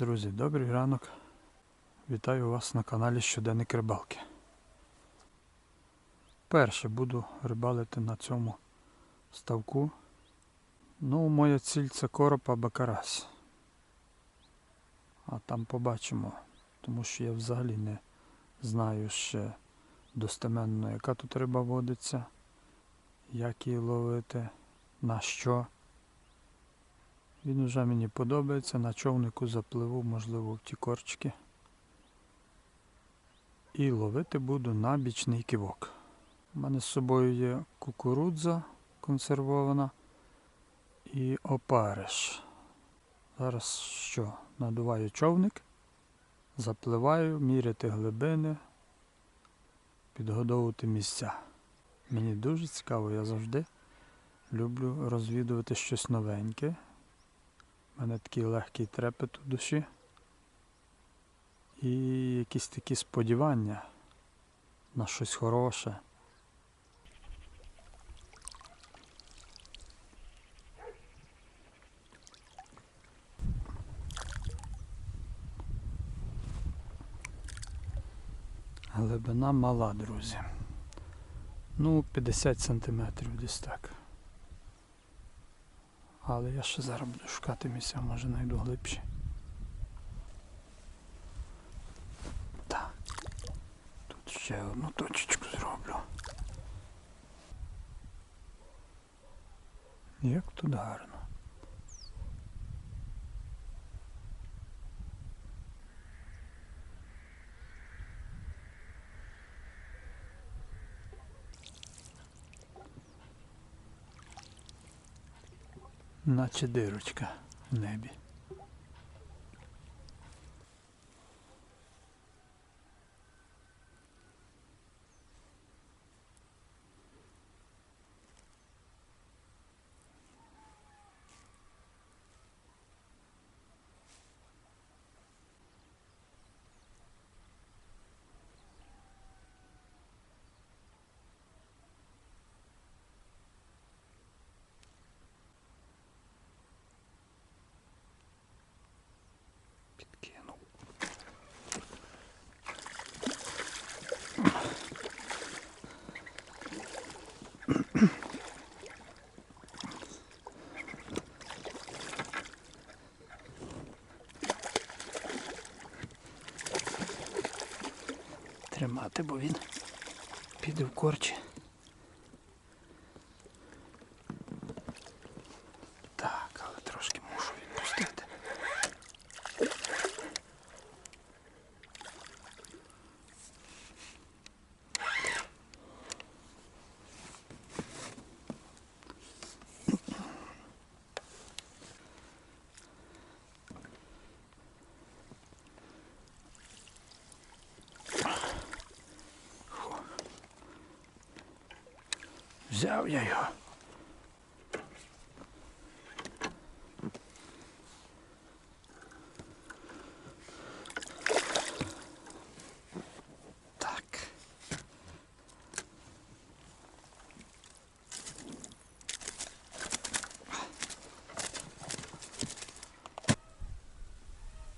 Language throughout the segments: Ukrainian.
Друзі, добрий ранок. Вітаю вас на каналі Щоденник Рибалки. Перше буду рибалити на цьому ставку. Ну, моя ціль це короб або карась. А там побачимо, тому що я взагалі не знаю ще достеменно, яка тут риба водиться, як її ловити, на що. Він вже мені подобається. На човнику запливу, можливо, в ті корчики. І ловити буду на бічний кивок. У мене з собою є кукурудза консервована і опариш. Зараз що? Надуваю човник, запливаю, міряти глибини, підгодовувати місця. Мені дуже цікаво, я завжди люблю розвідувати щось новеньке. Мене такий легкий трепет у душі. І якісь такі сподівання на щось хороше. Глибина мала, друзі. Ну, 50 сантиметрів десь так. Але я ще зараз буду шукати місця, може знайду глибші. Так. Тут ще одну точечку зроблю. Як тут гарно. Наче дирочка в небі. Тримати, бо він піде в корчі. Так, але трошки мушу відпустити. Взяв я його.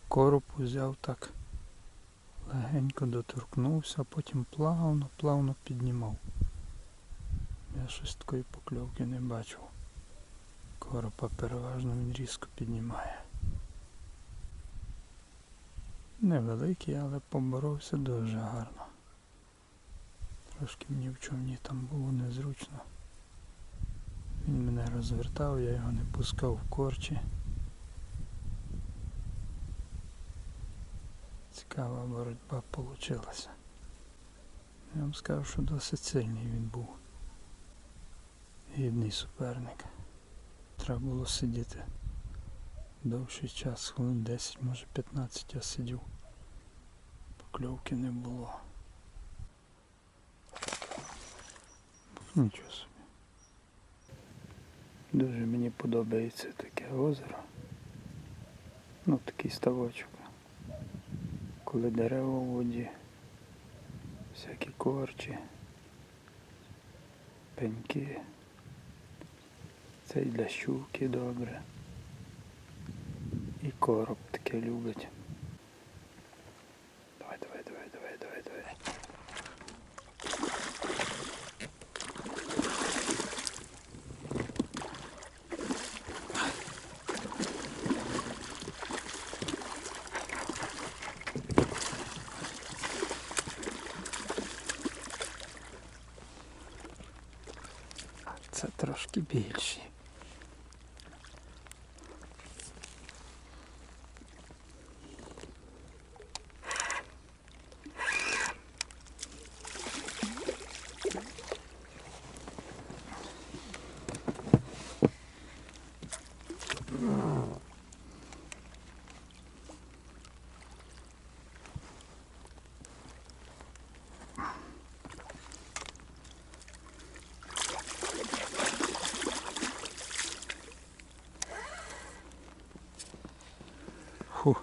Короб взяв так. Легенько доторкнувся, потім плавно, плавно піднімав. Я щось такої покльовки не бачив. Коропа переважно він різко піднімає. Невеликий, але поборовся дуже гарно. Трошки мені в човні там було незручно. Він мене розвертав, я його не пускав в корчі. Цікава боротьба вийшла. Я вам скажу, що досить сильний він був. Гідний суперник. Треба було сидіти довший час, хвилин 10, може 15 я сидів. Покльовки не було. Нічого собі. Дуже мені подобається таке озеро. Ну, такий ставочок. Коли дерева в воді, всякі корчі, пеньки. Це і для щуки добре. І короб таке любить. Фу.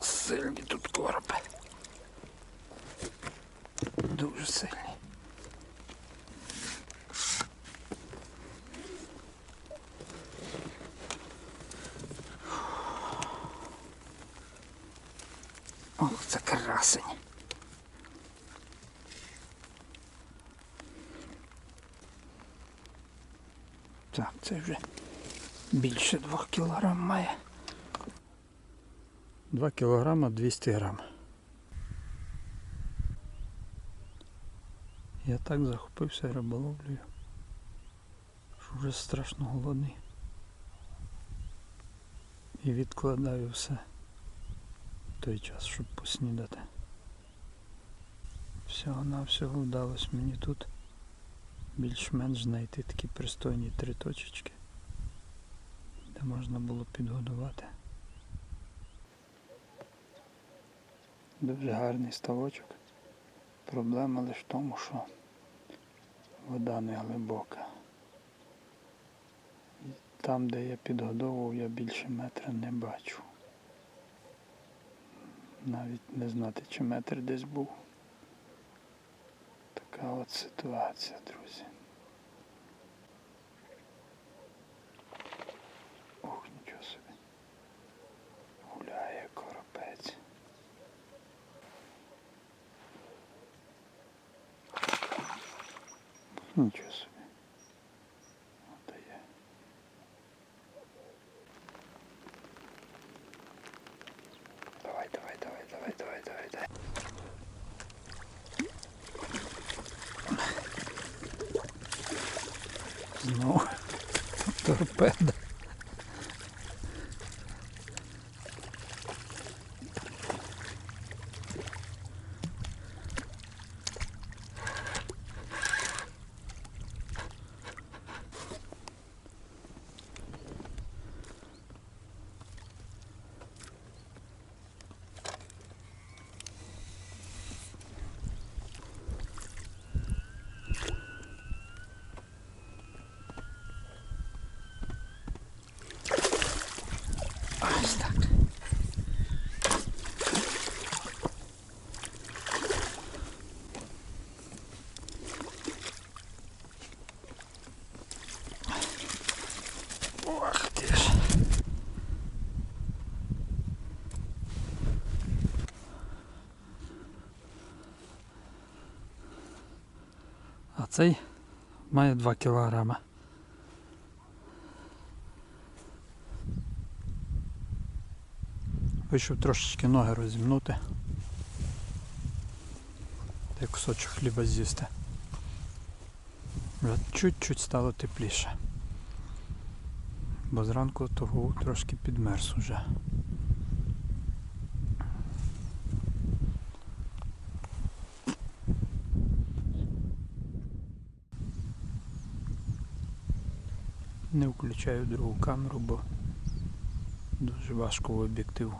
Сильні тут короби. Дуже сильні. Ох, це красень. Так, це вже більше 2 кілограм має. 2 кілограма 200 грам. Я так захопився риболовлею, що вже страшно голодний. І відкладаю все в той час, щоб поснідати. Всього-навсього вдалося мені тут більш-менш знайти такі пристойні три точечки де можна було підгодувати. Дуже гарний ставочок. Проблема лише в тому, що вода не глибока. І там, де я підгодовував, я більше метра не бачу. Навіть не знати, чи метр десь був. Така от ситуація, друзі. spädd. Цей має 2 кілограма. Вийшов трошечки ноги розімнути. Та кусочок хліба з'їсти. Вже чуть-чуть стало тепліше. Бо зранку того трошки підмерз уже. Не включаю другу камеру, бо дуже важко в об'єктив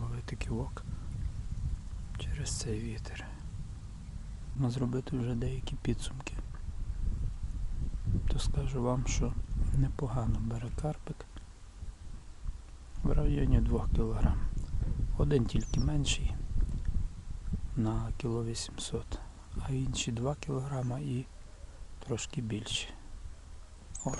ловити ківок через цей вітер. Можна зробити вже деякі підсумки. То скажу вам, що непогано бере карпик в районі 2 кг. Один тільки менший на кіло 800, а інші 2 кг і трошки більші. О.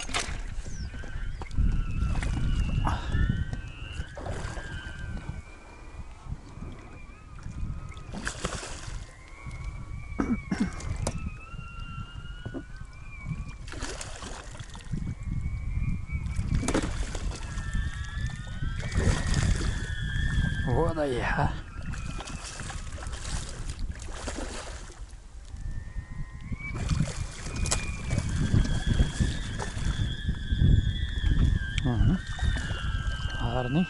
Вода є, а? Ага. Гарний.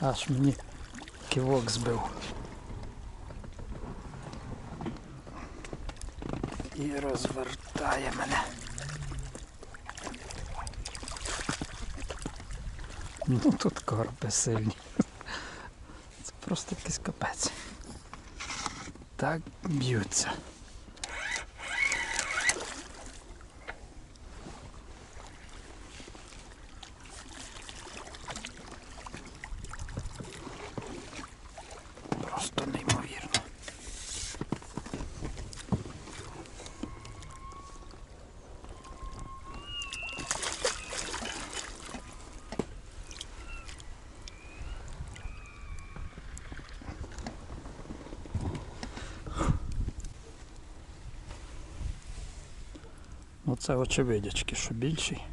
Аж мені кивок збив. І розвертає мене. Ну тут корпи сильні. Це просто якийсь капець. Так б'ються. Просто неймовірно. Ну це очевидячки, що більший.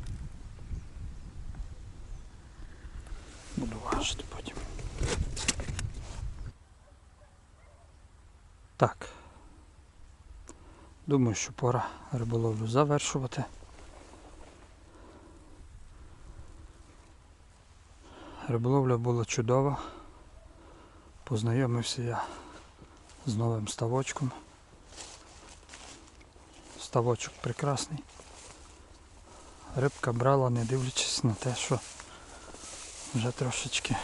Буду важити потім. Так. Думаю, що пора риболовлю завершувати. Риболовля була чудова. Познайомився я з новим ставочком. Ставочок прекрасний. Рибка брала, не дивлячись на те, що вже трошечки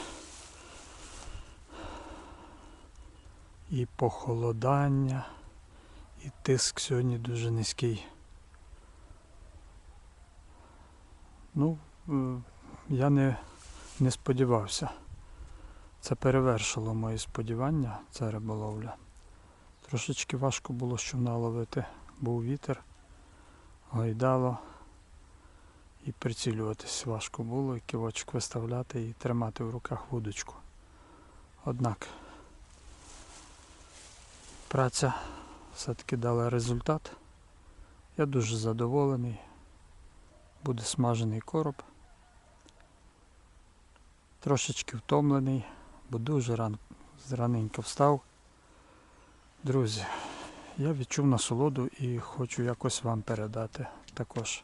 і похолодання, і тиск сьогодні дуже низький. Ну, е, я не, не сподівався. Це перевершило мої сподівання, ця риболовля. Трошечки важко було що наловити. Був вітер, гойдало і прицілюватись важко було, і кивочок виставляти і тримати в руках вудочку. Однак праця все-таки дала результат. Я дуже задоволений. Буде смажений короб. Трошечки втомлений, бо дуже ран... раненько встав. Друзі, я відчув насолоду і хочу якось вам передати також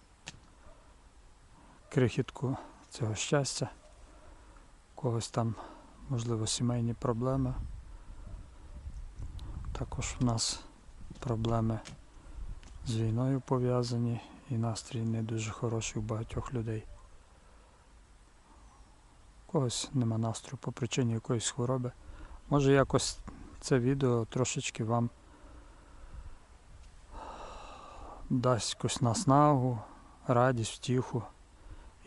крихітку цього щастя. Когось там, можливо, сімейні проблеми. Також в нас проблеми з війною пов'язані і настрій не дуже хороший у багатьох людей. У когось нема настрою по причині якоїсь хвороби. Може якось це відео трошечки вам дасть якусь наснагу, радість, втіху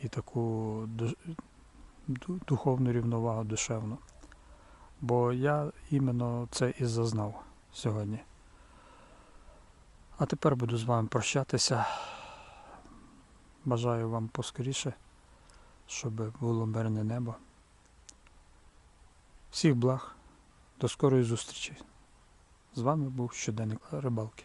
і таку ду- ду- духовну рівновагу душевну. Бо я іменно це і зазнав сьогодні. А тепер буду з вами прощатися. Бажаю вам поскоріше, щоб було мирне небо. Всіх благ, до скорої зустрічі. З вами був щоденник рибалки.